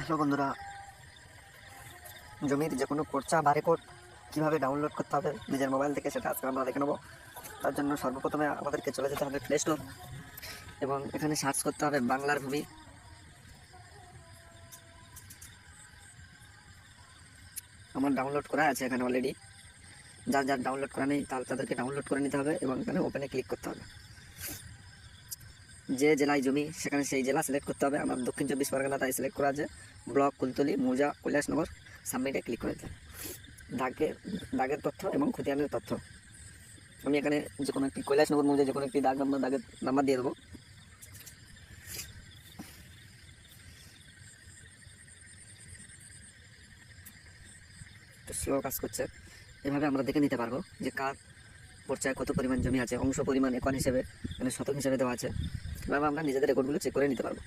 Hello বন্ধুরা। জমির যে কোনো পর্চা বা রেকর্ড কীভাবে ডাউনলোড করতে হবে নিজের মোবাইল থেকে সেটা আজকে আমরা দেখে নেব। তার জন্য সর্বপ্রথমে আমাদেরকে চলে যেতে হবে প্লে স্টোর এবং এখানে সার্চ করতে হবে বাংলার ভূমি। আমার ডাউনলোড করা আছে এখানে অলরেডি যার যার ডাউনলোড করা নেই তার তাদেরকে ডাউনলোড করে নিতে হবে এবং এখানে ওপেনে ক্লিক করতে হবে। যে জেলায় জমি, সেখানে সেই জেলা সিলেক্ট করতে হবে। আমার দক্ষিণ চব্বিশ পরগনা তাই সিলেক্ট করা আছে। ব্লক কুলতলি, মৌজা, কৈলাসনগর, সাবমিটে ক্লিক করে হবে। দাগের দাগের তথ্য এবং খতিয়ানের তথ্য। আমি এখানে যে কোনো একটি কৈলাসনগর, মৌজা যে কোনো একটি দাগ নাম্বার, দাগের নাম্বার দিয়ে দেবো। স্লো কাজ করছে। এভাবে আমরা দেখে নিতে পারব যে কার পর্যায়ে কত পরিমাণ জমি আছে। অংশ পরিমাণ একন হিসেবে মানে শতক হিসেবে দেওয়া আছে। এভাবে আমরা নিজেদের রেকর্ডগুলো চেক করে নিতে পারব।